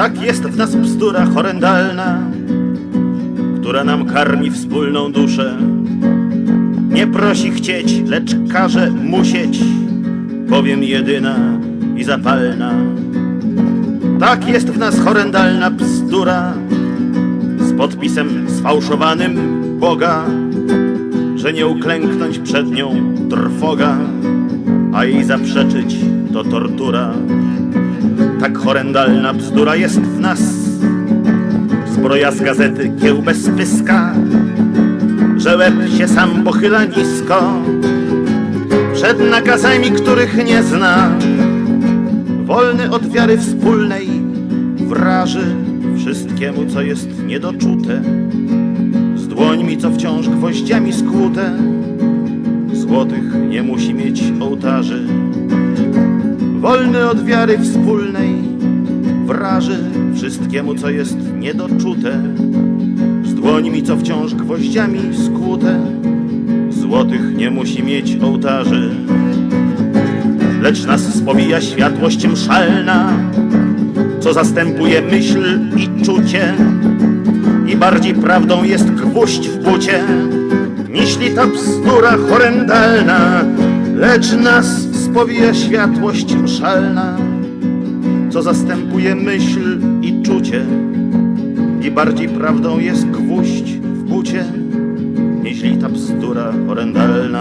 Tak jest w nas bzdura horrendalna, która nam karmi wspólną duszę. Nie prosi chcieć, lecz każe musieć, powiem jedyna i zapalna. Tak jest w nas horrendalna bzdura, z podpisem sfałszowanym Boga, że nie uklęknąć przed nią trwoga, a jej zaprzeczyć to tortura. Tak horrendalna bzdura jest w nas, zbroja z gazety kiełbę spyska, że łeb się sam pochyla nisko przed nakazami, których nie zna. Wolny od wiary wspólnej wraży wszystkiemu, co jest niedoczute, z dłońmi, co wciąż gwoździami skłute, złotych nie musi mieć ołtarzy. Wolny od wiary wspólnej wraży wszystkiemu, co jest niedoczute, z dłońmi, co wciąż gwoździami skłute, złotych nie musi mieć ołtarzy. Lecz nas spowija światłość mszalna, co zastępuje myśl i czucie, i bardziej prawdą jest gwóźdź w bucie, niźli ta bzdura horrendalna, lecz nas spowija światłość mszalna, co zastępuje myśl i czucie, i bardziej prawdą jest gwóźdź w bucie, niźli ta bzdura horrendalna.